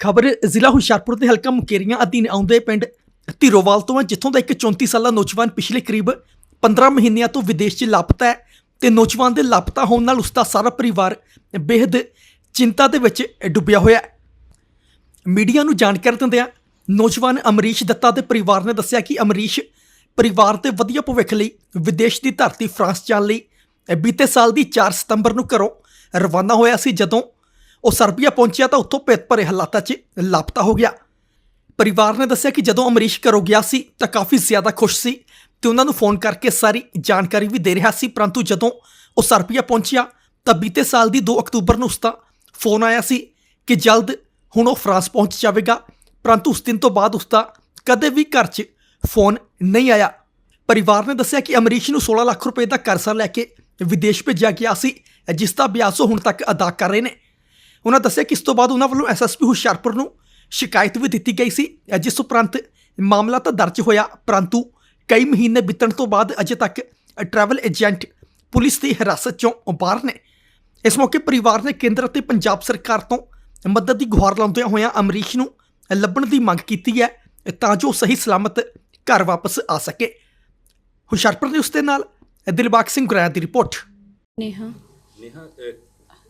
ਖਬਰ, ਜ਼ਿਲ੍ਹਾ ਹੁਸ਼ਿਆਰਪੁਰ ਦੇ ਹਲਕਾ ਮੁਕੇਰੀਆਂ ਅਧੀਨ ਆਉਂਦੇ ਪਿੰਡ ਧੀਰੋਵਾਲ ਤੋਂ ਹੈ, ਜਿੱਥੋਂ ਦਾ ਇੱਕ 34 ਸਾਲਾ ਨੌਜਵਾਨ ਪਿਛਲੇ ਕਰੀਬ 15 ਮਹੀਨਿਆਂ ਤੋਂ ਵਿਦੇਸ਼ 'ਚ ਲਾਪਤਾ ਹੈ ਤੇ ਨੌਜਵਾਨ ਦੇ ਲਾਪਤਾ ਹੋਣ ਨਾਲ ਉਸ ਦਾ ਸਾਰਾ ਪਰਿਵਾਰ ਬੇहद ਚਿੰਤਾ ਦੇ ਵਿੱਚ ਡੁੱਬਿਆ ਹੋਇਆ ਹੈ। ਮੀਡੀਆ ਨੂੰ ਜਾਣਕਾਰੀ ਦਿੰਦਿਆਂ ਨੌਜਵਾਨ ਅਮਰੀਸ਼ ਦੱਤਾ ਦੇ ਪਰਿਵਾਰ ਨੇ ਦੱਸਿਆ ਕਿ ਅਮਰੀਸ਼ ਪਰਿਵਾਰ ਦੇ ਵਧੀਆ ਭਵਿੱਖ ਲਈ ਵਿਦੇਸ਼ ਦੀ ਧਰਤੀ ਫਰਾਂਸ ਜਾਣ ਲਈ ਬੀਤੇ ਸਾਲ ਦੀ 4 ਸਤੰਬਰ ਨੂੰ ਘਰੋਂ ਰਵਾਨਾ ਹੋਇਆ ਸੀ, ਜਦੋਂ ਉਹ ਸਰਬੀਆ ਪਹੁੰਚਿਆ ਤਾਂ ਉੱਥੋਂ ਭੇਤ ਭਰੇ ਹਾਲਾਤਾਂ 'ਚ ਲਾਪਤਾ ਹੋ ਗਿਆ। ਪਰਿਵਾਰ ਨੇ ਦੱਸਿਆ ਕਿ ਜਦੋਂ ਅਮਰੀਸ਼ ਘਰੋਂ ਗਿਆ ਸੀ ਤਾਂ ਕਾਫੀ ਜ਼ਿਆਦਾ ਖੁਸ਼ ਸੀ ਤੇ ਉਹਨਾਂ ਨੂੰ ਫੋਨ ਕਰਕੇ ਸਾਰੀ ਜਾਣਕਾਰੀ ਵੀ ਦੇ ਰਿਹਾ ਸੀ, ਪਰੰਤੂ ਜਦੋਂ ਉਹ ਸਰਬੀਆ ਪਹੁੰਚਿਆ ਤਾਂ ਬੀਤੇ ਸਾਲ ਦੀ 2 ਅਕਤੂਬਰ ਨੂੰ ਉਸ ਦਾ ਫੋਨ ਆਇਆ ਸੀ ਕਿ ਜਲਦ ਹੁਣ ਉਹ ਫਰਾਂਸ ਪਹੁੰਚ ਜਾਵੇਗਾ, ਪਰੰਤੂ ਉਸ ਦਿਨ ਤੋਂ ਬਾਅਦ ਉਸ ਦਾ ਕਦੇ ਵੀ ਘਰ 'ਚ ਫੋਨ ਨਹੀਂ ਆਇਆ। ਪਰਿਵਾਰ ਨੇ ਦੱਸਿਆ ਕਿ ਅਮਰੀਸ਼ ਨੂੰ 16 ਲੱਖ ਰੁਪਏ ਦਾ ਕਰਜ਼ਾ ਲੈ ਕੇ ਵਿਦੇਸ਼ ਭੇਜਿਆ ਗਿਆ ਸੀ, ਜਿਸ ਦਾ ਵਿਆਜ ਉਹ ਹੁਣ ਤੱਕ ਅਦਾ ਕਰ ਰਹੇ ਨੇ। ਉਹਨਾਂ ਦੱਸਿਆ ਕਿ ਇਸ ਤੋਂ ਬਾਅਦ ਉਹਨਾਂ ਵੱਲੋਂ ਐਸਐਸਪੀ ਹੁਸ਼ਿਆਰਪੁਰ ਨੂੰ ਸ਼ਿਕਾਇਤ ਵੀ ਦਿੱਤੀ ਗਈ ਸੀ। ਜਿਸ ਉਪਰੰਤ ਮਾਮਲਾ ਤਾਂ ਦਰਜ ਹੋਇਆ ਪਰੰਤੂ ਕਈ ਮਹੀਨੇ ਬੀਤਣ ਤੋਂ ਬਾਅਦ ਅਜੇ ਤੱਕ ਟਰੈਵਲ ਏਜੰਟ ਪੁਲਿਸ ਦੀ ਹਿਰਾਸਤ ਚੋਂ ਬਾਹਰ ਨੇ। ਇਸ ਮੌਕੇ ਪਰਿਵਾਰ ਨੇ ਕੇਂਦਰ ਅਤੇ ਪੰਜਾਬ ਸਰਕਾਰ ਤੋਂ ਮਦਦ ਦੀ ਗੁਹਾਰ ਲਾਉਂਦਿਆਂ ਹੋਇਆਂ ਅਮਰੀਸ਼ ਨੂੰ ਲੱਭਣ ਦੀ ਮੰਗ ਕੀਤੀ ਹੈ ਤਾਂ ਜੋ ਸਹੀ ਸਲਾਮਤ ਘਰ ਵਾਪਸ ਆ ਸਕੇ। ਹੁਸ਼ਿਆਰਪੁਰ ਦੇ ਉਸਦੇ ਨਾਲ ਦਿਲਬਾਗ ਸਿੰਘ ਗੁਰਾਇਆ ਦੀ ਰਿਪੋਰਟ। ਨੇਹਾ। ਨੇਹਾ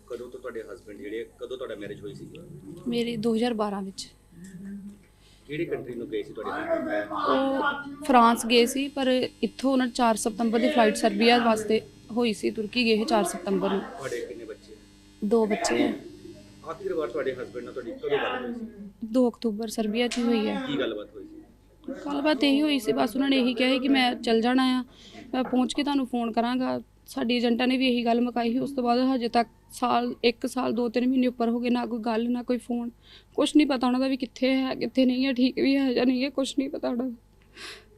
ਕਦੋਂ ਤੋਂ ਤੁਹਾਡੇ ਹਸਬੰਡ ਜਿਹੜੇ ਕਦੋਂ ਤੁਹਾਡਾ ਮੈਰਿਜ ਹੋਈ ਸੀ ਮੇਰੀ 2012 ਵਿੱਚ। ਕਿਹੜੀ ਕੰਟਰੀ ਨੂੰ ਗਏ ਸੀ ਤੁਹਾਡੇ husband? ਉਹ ਫਰਾਂਸ ਗਏ ਸੀ ਪਰ ਇੱਥੋਂ ਉਹਨਾਂ 4 ਸਤੰਬਰ ਦੀ ਫਲਾਈਟ ਸਰਬੀਆ ਵਾਸਤੇ ਹੋਈ ਸੀ ਤੁਰਕੀ ਗਏ ਸੀ 4 ਸਤੰਬਰ ਨੂੰ। ਤੁਹਾਡੇ ਕਿੰਨੇ ਬੱਚੇ? ਦੋ ਬੱਚੇ ਹੈ ਆਖਿਰ ਵਾਰ ਤੁਹਾਡੇ ਹਸਬੰਡ ਨਾਲ ਤੁਹਾਡੀ ਕਦੋਂ ਗੱਲ ਹੋਈ ਸੀ? 2 ਅਕਤੂਬਰ ਸਰਬੀਆ 'ਚ ਹੋਈ ਹੈ। ਕੀ ਗੱਲਬਾਤ ਹੋਈ ਸੀ? ਗੱਲਬਾਤ ਇਹੀ ਹੋਈ ਸੀ ਬਸ ਉਹਨਾਂ ਨੇ ਇਹੀ ਕਿਹਾ ਸੀ ਕਿ ਮੈਂ ਚੱਲ ਜਾਣਾ ਆ। ਮੈਂ ਪਹੁੰਚ ਕੇ ਤੁਹਾਨੂੰ ਫੋਨ ਕਰਾਂਗਾ। ਸਾਡੀ ਏਜੰਟਾਂ ਨੇ ਵੀ ਇਹੀ ਗੱਲ ਮੁਕਾਈ ਸੀ ਉਸ ਤੋਂ ਬਾਅਦ ਹਜੇ ਤੱਕ ਸਾਲ 1 ਸਾਲ 2-3 ਮਹੀਨੇ ਉੱਪਰ ਹੋ ਗਏ ਨਾ ਕੋਈ ਗੱਲ ਨਾ ਕੋਈ ਫੋਨ। ਕੁਝ ਨਹੀਂ ਪਤਾ ਉਹਨਾਂ ਦਾ ਵੀ ਕਿੱਥੇ ਹੈ ਕਿੱਥੇ ਨਹੀਂ ਹੈ ਠੀਕ ਵੀ ਹੈ ਜਾਂ ਨਹੀਂ ਹੈ ਕੁਝ ਨਹੀਂ ਪਤਾ ਉਹਨਾਂ ਦਾ।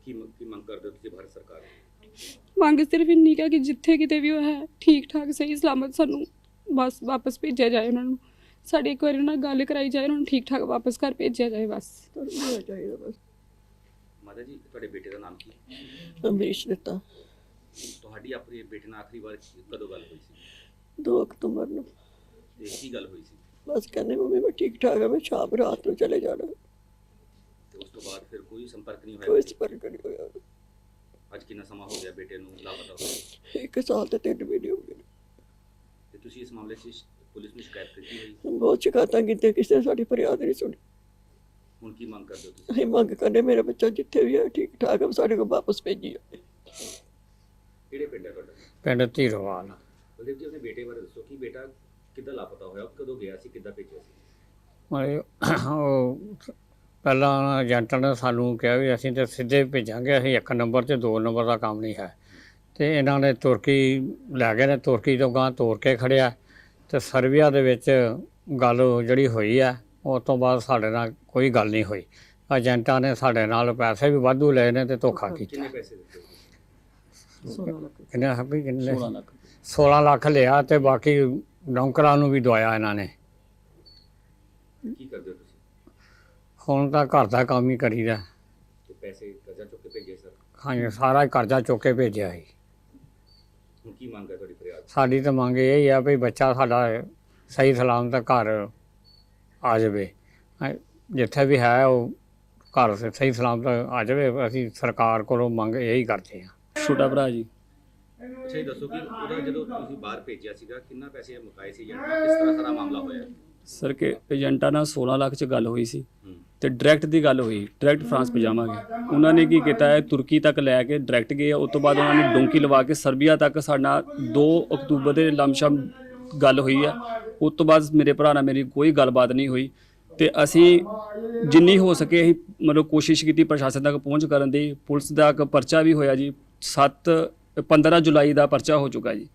ਕੀ ਮ- ਕੀ ਮੰਗ ਕਰਦੇ ਹੋ ਤੁਸੀਂ ਭਾਰਤ ਸਰਕਾਰ ਤੋਂ? ਮੰਗ ਸਿਰਫ ਇੰਨੀ ਕੁ ਹੈ ਕਿ ਜਿੱਥੇ ਕਿਤੇ ਵੀ ਉਹ ਹੈ ਠੀਕ ਠਾਕ ਸਹੀ ਸਲਾਮਤ ਸਾਨੂੰ ਬਸ ਵਾਪਸ ਭੇਜਿਆ ਜਾਏ ਉਹਨਾਂ ਨੂੰ। ਸਾਡੀ ਇੱਕ ਵਾਰੀ ਉਹਨਾਂ ਨਾਲ ਗੱਲ ਕਰਾਈ ਜਾਏ ਉਹਨਾਂ ਨੂੰ ਠੀਕ ਠਾਕ ਵਾਪਸ ਘਰ ਭੇਜਿਆ ਜਾਏ ਬਸ। ਮਾਤਾ ਜੀ ਤੁਹਾਡੇ ਬੇਟੇ ਦਾ ਨਾਮ ਕੀ? ਹੈ? ਅਮਰੀਸ਼ ਦਿੱਤਾ ਤੁਹਾਡੀ ਆਪਣੀ ਬੇਟੇ ਨਾਲ ਆਖਰੀ ਵਾਰ ਕਦੋਂ ਗੱਲ ਹੋਈ ਸੀ? 2 ਅਕਤੂਬਰ ਨੂੰ। ਕੀ ਗੱਲ ਹੋਈ ਸੀ? ਬਸ ਕਹਿੰਦੇ ਮੰਮੀ ਮੈਂ ਠੀਕ ਠਾਕ ਹਾਂ ਮੈਂ ਸ਼ਾਮ ਰਾਤ ਨੂੰ ਚਲੇ ਜਾਣਾ। ਤੇ ਉਸ ਤੋਂ ਬਾਅਦ ਫਿਰ ਕੋਈ ਸੰਪਰਕ ਨਹੀਂ ਕੋਈ ਹੋਇਆ ਸੰਪਰਕ ਨਹੀਂ ਹੋਇਆ। ਅੱਜ ਕਿੰਨਾ ਸਮਾਂ ਹੋ ਗਿਆ ਬੇਟੇ ਨੂੰ ਲਾਪਤਾ ਹੋਏ ਇੱਕ ਸਾਲ ਤੇ ਤਿੰਨ ਮਹੀਨੇ ਹੋ ਗਏ ਤੇ ਤੁਸੀਂ ਇਸ ਮਾਮਲੇ 'ਚ ਪੁਲਿਸ ਨੂੰ ਸ਼ਿਕਾਇਤ ਕੀਤੀ ਹੋਈ? ਬਹੁਤ ਸ਼ਿਕਾਇਤਾਂ ਕੀਤੀਆਂ ਕਿਸੇ ਨੇ ਸਾਡੀ ਫਰਿਆਦ ਨਹੀਂ ਸੁਣੀ। ਹੁਣ ਕੀ ਮੰਗ ਕਰਦੇ ਹੋ ਤੁਸੀਂ? ਅਸੀਂ ਮੰਗ ਕਰਨੇ ਮੇਰਾ ਬੱਚਾ ਜਿੱਥੇ ਵੀ ਹੈ ਠੀਕ ਠਾਕ ਹੈ ਸਾਡੇ ਕੋਲ ਵਾਪਸ ਭੇਜੀ ਜਾਏ ਕਿਹੜੇ ਪਿੰਡ ਹੈ ਤੁਹਾਡਾ? ਪਿੰਡ ਧੀਰੋਵਾਲ। ਬਲਦੇਵ ਜੀ ਆਪਣੇ ਬੇਟੇ ਬਾਰੇ ਦੱਸੋ ਕਿ ਬੇਟਾ ਕਿੱਦਾਂ ਲਾਪਤਾ ਹੋਇਆ ਕਦੋਂ ਗਿਆ ਸੀ ਕਿੱਦਾਂ ਭੇਜਿਆ ਸੀ? ਮਤਲਬ ਉਹ ਪਹਿਲਾਂ ਏਜੰਟ ਨੇ ਸਾਨੂੰ ਕਿਹਾ ਵੀ ਅਸੀਂ ਤੇ ਸਿੱਧੇ ਭੇਜਾਂਗੇ ਅਸੀਂ ਇੱਕ ਨੰਬਰ ਤੇ ਦੋ ਨੰਬਰ ਦਾ ਕੰਮ ਨਹੀਂ ਹੈ। ਤੇ ਇਹਨਾਂ ਨੇ ਤੁਰਕੀ ਲੈ ਗਏ ਨੇ ਤੁਰਕੀ ਤੋਂ ਗਾਂ ਤੋਰ ਕੇ ਖੜਿਆ। ਤੇ ਸਰਬੀਆ ਦੇ ਵਿੱਚ ਗੱਲ ਜਿਹੜੀ ਹੋਈ ਹੈ ਉਸ ਤੋਂ ਬਾਅਦ ਸਾਡੇ ਨਾਲ ਕੋਈ ਗੱਲ ਨਹੀਂ ਹੋਈ। ਏਜੰਟਾਂ ਨੇ ਸਾਡੇ ਨਾਲ ਪੈਸੇ ਵੀ ਵਾਧੂ ਲਏ ਨੇ ਤੇ ਧੋਖਾ ਕੀਤਾ। ਕਿੰਨੇ ਪੈਸੇ ਦਿੱਤੇ ਕਿੰਨੇ ਹੱਬੀ ਕਿੰਨੇ? 16 ਲੱਖ। 16 ਲੱਖ ਲਿਆ ਤੇ ਬਾਕੀ ਨੌਕਰਾਂ ਨੂੰ ਵੀ ਦਵਾਇਆ ਇਹਨਾਂ ਨੇ। ਕੀ ਕਰਦੇ ਹੋ ਤੁਸੀਂ? ਹੁਣ ਤਾਂ ਘਰ ਦਾ ਕੰਮ ਹੀ ਕਰੀਦਾ। ਤੇ ਪੈਸੇ ਕਰਜ਼ਾ ਚੁੱਕ ਕੇ ਭੇਜੇ ਸਰ? ਹਾਂਜੀ ਸਾਰਾ ਹੀ ਕਰਜ਼ਾ ਚੁੱਕ ਕੇ ਭੇਜਿਆ ਸੀ। ਹੁਣ ਕੀ ਮੰਗ ਹੈ ਤੁਹਾਡੀ ਫਰਿਆਦ ਸਾਡੀ ਤਾਂ ਮੰਗ ਇਹ ਹੀ ਆ ਵੀ ਬੱਚਾ ਸਾਡਾ ਸਹੀ ਸਲਾਮਤ ਘਰ ਆ ਜਾਵੇ। ਹੈਂ, ਜਿੱਥੇ ਵੀ ਹੈ ਉਹ ਘਰ ਸਹੀ ਸਲਾਮਤ ਆ ਜਾਵੇ। ਅਸੀਂ ਸਰਕਾਰ ਕੋਲੋਂ ਮੰਗ ਇਹੀ ਕਰਦੇ ਹਾਂ। ਛੋਟਾ ਭਰਾ ਜੀ। ਅੱਛਾ ਇਹ ਦੱਸੋ ਕਿ ਉਹਦਾ ਜਦੋਂ ਤੁਸੀਂ ਬਾਹਰ ਭੇਜਿਆ ਸੀਗਾ ਕਿੰਨਾ ਪੈਸੇ ਮੁਕਾਏ ਸੀ ਜਾਂ ਕਿਸ ਤਰ੍ਹਾਂ ਸਾਰਾ ਮਾਮਲਾ ਹੋਇਆ? ਸਰ ਕਿ ਏਜੰਟਾਂ ਨਾਲ 16 ਲੱਖ ਚ ਗੱਲ ਹੋਈ ਸੀ ਤੇ ਡਾਇਰੈਕਟ ਦੀ ਗੱਲ ਹੋਈ ਡਾਇਰੈਕਟ ਫਰਾਂਸ ਭਜਾਵਾਂਗੇ। ਉਹਨਾਂ ਨੇ ਕੀ ਕੀਤਾ ਹੈ ਤੁਰਕੀ ਤੱਕ ਲੈ ਕੇ ਡਾਇਰੈਕਟ ਗਏ ਉਸ ਤੋਂ ਬਾਅਦ ਉਹਨਾਂ ਨੇ ਡੋਂਕੀ ਲਵਾ ਕੇ ਸਰਬੀਆ ਤੱਕ ਸਾਡਾ 2 ਅਕਤੂਬਰ ਦੇ ਲਮਸ਼ਮ ਗੱਲ ਹੋਈ ਹੈ। ਉਸ ਤੋਂ ਬਾਅਦ ਮੇਰੇ ਭਰਾ ਨਾਲ ਮੇਰੀ ਕੋਈ ਗੱਲਬਾਤ ਨਹੀਂ ਹੋਈ ਤੇ ਅਸੀਂ ਜਿੰਨੀ ਹੋ ਸਕੇ ਅਸੀਂ ਮਤਲਬ ਕੋਸ਼ਿਸ਼ ਕੀਤੀ ਪ੍ਰਸ਼ਾਸਨ ਤੱਕ ਪਹੁੰਚ ਕਰਨ ਦੀ। ਪੁਲਿਸ ਦਾ ਇੱਕ ਪਰਚਾ ਵੀ ਹੋਇਆ ਜੀ 7 15 ਜੁਲਾਈ ਦਾ ਪਰਚਾ ਹੋ ਚੁੱਕਾ ਜੀ।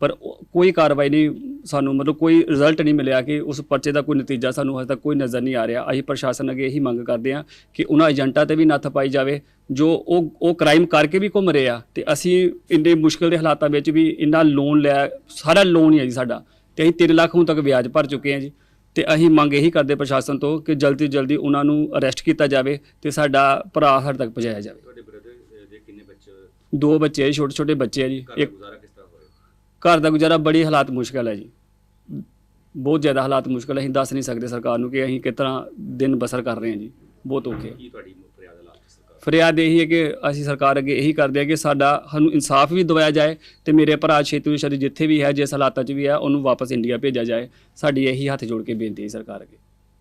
ਪਰ ਕੋਈ ਕਾਰਵਾਈ ਨਹੀਂ ਸਾਨੂੰ, ਮਤਲਬ ਕੋਈ ਰਿਜ਼ਲਟ ਨਹੀਂ ਮਿਲਿਆ ਕਿ ਉਸ ਪਰਚੇ ਦਾ ਕੋਈ ਨਤੀਜਾ ਸਾਨੂੰ ਹਜੇ ਤੱਕ ਕੋਈ ਨਜ਼ਰ ਨਹੀਂ ਆ ਰਿਹਾ। ਅਸੀਂ ਪ੍ਰਸ਼ਾਸਨ ਅੱਗੇ ਇਹੀ ਮੰਗ ਕਰਦੇ ਹਾਂ ਕਿ ਉਹਨਾਂ ਏਜੰਟਾਂ ਤੇ ਵੀ ਨੱਥ ਪਾਈ ਜਾਵੇ, ਜੋ ਉਹ ਉਹ ਕ੍ਰਾਈਮ ਕਰਕੇ ਵੀ ਘੁੰਮ ਰਹੇ ਆ ਤੇ ਅਸੀਂ ਇੰਨੇ ਮੁਸ਼ਕਲ ਦੇ ਹਾਲਾਤਾਂ ਵਿੱਚ ਵੀ ਇੰਨਾ ਲੋਨ ਲਿਆ, ਸਾਰਾ ਲੋਨ ਹੀ ਹੈ ਜੀ ਸਾਡਾ ਤੇ ਅਸੀਂ 3 ਲੱਖ ਹੁਣ ਤੱਕ ਵਿਆਜ ਭਰ ਚੁੱਕੇ ਹਾਂ ਜੀ। ਤੇ ਅਸੀਂ ਮੰਗ ਇਹੀ ਕਰਦੇ ਪ੍ਰਸ਼ਾਸਨ ਤੋਂ ਕਿ ਜਲਦੀ ਤੋਂ ਜਲਦੀ ਉਹਨਾਂ ਨੂੰ ਅਰੈਸਟ ਕੀਤਾ ਜਾਵੇ ਤੇ ਸਾਡਾ ਭਰਾ ਸਾਡੇ ਤੱਕ ਪਹੁੰਚਾਇਆ ਜਾਵੇ ਤੁਹਾਡੇ ਬ੍ਰਦਰ ਦੇ ਕਿੰਨੇ ਬੱਚੇ ਦੋ ਬੱਚੇ ਛੋਟੇ ਛੋਟੇ ਬੱਚੇ ਆ ਜੀ। ਇੱਕ ਗੁਜ਼ਾਰਾ ਕਿਸ ਤਰ੍ਹਾਂ ਹੋ ਰਿਹਾ ਘਰ ਦਾ ਗੁਜ਼ਾਰਾ ਬੜੀ ਹਾਲਾਤ ਮੁਸ਼ਕਲ ਹੈ ਜੀ। ਬਹੁਤ ਜ਼ਿਆਦਾ ਹਾਲਾਤ ਮੁਸ਼ਕਲ ਹੈ ਅਸੀਂ ਦੱਸ ਨਹੀਂ ਸਕਦੇ ਸਰਕਾਰ ਨੂੰ ਕਿ ਅਸੀਂ ਕਿਸ ਤਰ੍ਹਾਂ ਦਿਨ ਬਸਰ ਕਰ ਰਹੇ ਹਾਂ ਜੀ। ਬਹੁਤ ਔਖੇ ਕੀ ਤੁਹਾਡੀ ਫਰਿਆਦ ਹੈ ਲਾਸਟ ਸਰਕਾਰ ਫਰਿਆਦ ਇਹੀ ਹੈ ਕਿ ਅਸੀਂ ਸਰਕਾਰ ਅੱਗੇ ਇਹੀ ਕਰਦੇ ਹਾਂ ਕਿ ਸਾਡਾ ਸਾਨੂੰ ਇਨਸਾਫ ਵੀ ਦਿਵਾਇਆ ਜਾਏ ਤੇ ਮੇਰੇ ਭਰਾ ਛੇਤੂ ਸ਼ਰੀ ਜਿੱਥੇ ਵੀ ਹੈ ਜਿਸ ਹਾਲਾਤਾਂ 'ਚ ਵੀ ਹੈ ਉਹਨੂੰ ਵਾਪਸ ਇੰਡੀਆ ਭੇਜਿਆ ਜਾਏ। ਸਾਡੀ ਇਹੀ ਹੱਥ ਜੋੜ ਕੇ ਬੇਨਤੀ ਹੈ ਸਰਕਾਰ ਅੱਗੇ।